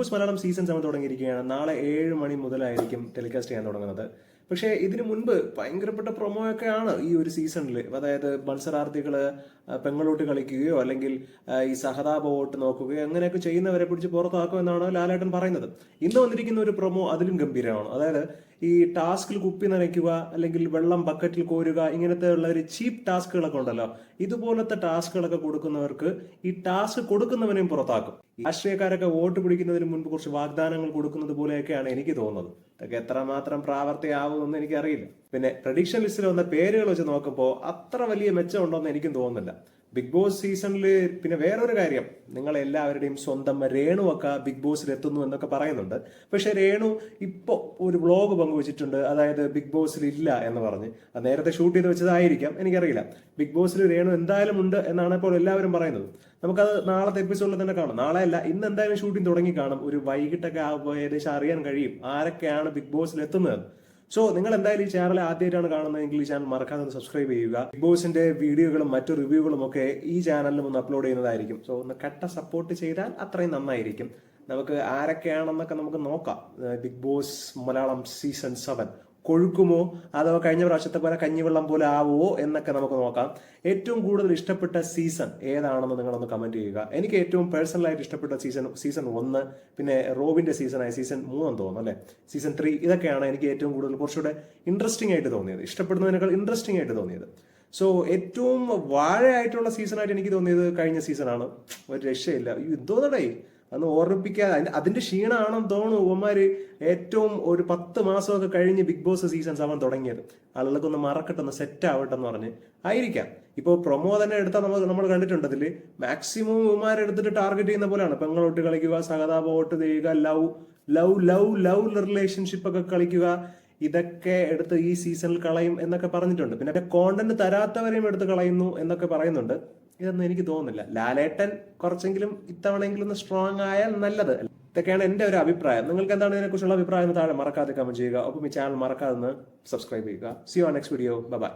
Boss Malayalam season seven തുടങ്ങിയിരിക്കുകയാണ്. നാളെ ഏഴ് മണി മുതലായിരിക്കും ടെലികാസ്റ്റ് ചെയ്യാൻ തുടങ്ങുന്നത്. പക്ഷേ ഇതിനു മുൻപ് ഭയങ്കരപ്പെട്ട പ്രൊമോ ഒക്കെയാണ് ഈ ഒരു സീസണിൽ. അതായത് മത്സരാർത്ഥികൾ പെങ്ങളോട്ട് കളിക്കുകയോ അല്ലെങ്കിൽ ഈ സഹതാപ വോട്ട് നോക്കുകയോ അങ്ങനെയൊക്കെ ചെയ്യുന്നവരെ പിടിച്ച് പുറത്താക്കുമെന്നാണ് ലാലേട്ടൻ പറയുന്നത്. ഇന്ന് വന്നിരിക്കുന്ന ഒരു പ്രൊമോ അതിലും ഗംഭീരമാണ്. അതായത് ഈ ടാസ്കിൽ കുപ്പി നനയ്ക്കുക അല്ലെങ്കിൽ വെള്ളം ബക്കറ്റിൽ കോരുക ഇങ്ങനത്തെ ഉള്ള ഒരു ചീപ്പ് ടാസ്കുകളൊക്കെ ഉണ്ടല്ലോ. ഇതുപോലത്തെ ടാസ്കുകളൊക്കെ കൊടുക്കുന്നവർക്ക് ഈ ടാസ്ക് കൊടുക്കുന്നവനെയും പുറത്താക്കും. രാഷ്ട്രീയക്കാരൊക്കെ വോട്ട് പിടിക്കുന്നതിന് മുൻപ് കുറച്ച് വാഗ്ദാനങ്ങൾ കൊടുക്കുന്നത് പോലെയൊക്കെയാണ് എനിക്ക് തോന്നുന്നത്. ഇതൊക്കെ എത്രമാത്രം പ്രാവർത്തിയാവുമെന്ന് എനിക്കറിയില്ല. പിന്നെ പ്രഡിക്ഷൻ ലിസ്റ്റിൽ വന്ന പേരുകൾ വെച്ച് നോക്കുമ്പോൾ അത്ര വലിയ മെച്ചമുണ്ടോന്ന് എനിക്കും തോന്നുന്നില്ല. ബിഗ് ബോസ് സീസണിൽ പിന്നെ വേറൊരു കാര്യം. നിങ്ങൾ എല്ലാവരുടെയും സ്വന്തം രേണുവൊക്കെ ബിഗ് ബോസിൽ എത്തുന്നു എന്നൊക്കെ പറയുന്നുണ്ട്. പക്ഷെ രേണു ഇപ്പോൾ ഒരു വ്ളോഗ് പങ്കുവച്ചിട്ടുണ്ട്. അതായത് ബിഗ് ബോസിൽ ഇല്ല എന്ന് പറഞ്ഞ്. അത് നേരത്തെ ഷൂട്ട് ചെയ്ത് വെച്ചതായിരിക്കാം. എനിക്കറിയില്ല. ബിഗ് ബോസിൽ രേണു എന്തായാലും ഉണ്ട് എന്നാണ് ഇപ്പോൾ എല്ലാവരും പറയുന്നത്. നമുക്കത് നാളത്തെ എപ്പിസോഡിൽ തന്നെ കാണാം. നാളെ അല്ല ഇന്ന് എന്തായാലും ഷൂട്ടിംഗ് തുടങ്ങി കാണും. ഒരു വൈകിട്ടൊക്കെ ആകുമ്പോൾ ഏകദേശം അറിയാൻ കഴിയും ആരൊക്കെയാണ് ബിഗ് ബോസിൽ എത്തുന്നത്. സോ നിങ്ങൾ എന്തായാലും ഈ ചാനൽ ആദ്യമായിട്ടാണ് കാണുന്നതെങ്കിൽ ഈ ചാനൽ മറക്കാതെ ഒന്ന് സബ്സ്ക്രൈബ് ചെയ്യുക. ബിഗ് ബോസിന്റെ വീഡിയോകളും മറ്റു റിവ്യൂകളും ഒക്കെ ഈ ചാനലിലും ഒന്ന് അപ്ലോഡ് ചെയ്യുന്നതായിരിക്കും. സോ ഒന്ന് കട്ട സപ്പോർട്ട് ചെയ്താൽ അത്രയും നന്നായിരിക്കും. നമുക്ക് ആരൊക്കെയാണെന്നൊക്കെ നമുക്ക് നോക്കാം. Bigg Boss Malayalam season seven കൊഴുക്കുമോ? അഥവാ കഴിഞ്ഞ പ്രാവശ്യത്തെ പോലെ കഞ്ഞിവെള്ളം പോലെ ആവുമോ എന്നൊക്കെ നമുക്ക് നോക്കാം. ഏറ്റവും കൂടുതൽ ഇഷ്ടപ്പെട്ട സീസൺ ഏതാണെന്ന് നിങ്ങളൊന്ന് കമന്റ് ചെയ്യുക. എനിക്ക് ഏറ്റവും പേഴ്സണലായിട്ട് ഇഷ്ടപ്പെട്ട സീസൺ സീസൺ ഒന്ന് പിന്നെ റോബിന്റെ സീസണായ സീസൺ മൂന്നെന്ന് തോന്നുന്നു അല്ലെ? സീസൺ ത്രീ ഇതൊക്കെയാണ് എനിക്ക് ഏറ്റവും കൂടുതൽ കുറച്ചുകൂടെ ഇൻട്രസ്റ്റിംഗ് ആയിട്ട് തോന്നിയത്. ഇഷ്ടപ്പെടുന്നതിനേക്കാൾ ഇൻട്രസ്റ്റിംഗ് ആയിട്ട് തോന്നിയത്. സോ ഏറ്റവും വാഴയായിട്ടുള്ള സീസണായിട്ട് എനിക്ക് തോന്നിയത് കഴിഞ്ഞ സീസൺ ആണ്. ഒരു രക്ഷയില്ല. എന്തോന്നടേ? അന്ന് ഓർമ്മിപ്പിക്കാതെ അതിന്റെ അതിന്റെ ക്ഷീണമാണെന്ന് തോന്നുന്നു ഉമ്മമാര് ഏറ്റവും ഒരു പത്ത് മാസമൊക്കെ കഴിഞ്ഞ് ബിഗ് ബോസ് സീസൺ സെവൻ തുടങ്ങിയത്. ആളുകൾക്ക് ഒന്ന് മറക്കട്ടെ ഒന്ന് സെറ്റ് ആവട്ടെ എന്ന് പറഞ്ഞ്. ആയിരിക്കാം. ഇപ്പോൾ പ്രൊമോ തന്നെ എടുത്താൽ നമ്മൾ നമ്മൾ കണ്ടിട്ടുണ്ട് അതിൽ. മാക്സിമം ഉമ്മമാരെടുത്തിട്ട് ടാർഗറ്റ് ചെയ്യുന്ന പോലെയാണ്. പെങ്ങളോട്ട് കളിക്കുക സഹതാപ വോട്ട് ചെയ്യുക love love love love relationship ഒക്കെ കളിക്കുക. ഇതൊക്കെ എടുത്ത് ഈ സീസണിൽ കളയും എന്നൊക്കെ പറഞ്ഞിട്ടുണ്ട്. പിന്നെ കോണ്ടന്റ് തരാത്തവരെയും എടുത്ത് കളയുന്നു എന്നൊക്കെ പറയുന്നുണ്ട്. ഇതൊന്നും എനിക്ക് തോന്നുന്നില്ല. ലാലേട്ടൻ കുറച്ചെങ്കിലും ഇത്തവണയെങ്കിലും ഒന്ന് സ്ട്രോങ് ആയാൽ നല്ലത്. ഇതൊക്കെയാണ് എന്റെ ഒരു അഭിപ്രായം. നിങ്ങൾക്ക് എന്താണ് ഇതിനെക്കുറിച്ചുള്ള അഭിപ്രായം താഴെ മറക്കാതെ കമന്റ് ചെയ്യുക. ഒപ്പം ഈ ചാനൽ മറക്കാതെ സബ്സ്ക്രൈബ് ചെയ്യുക. See you next video bye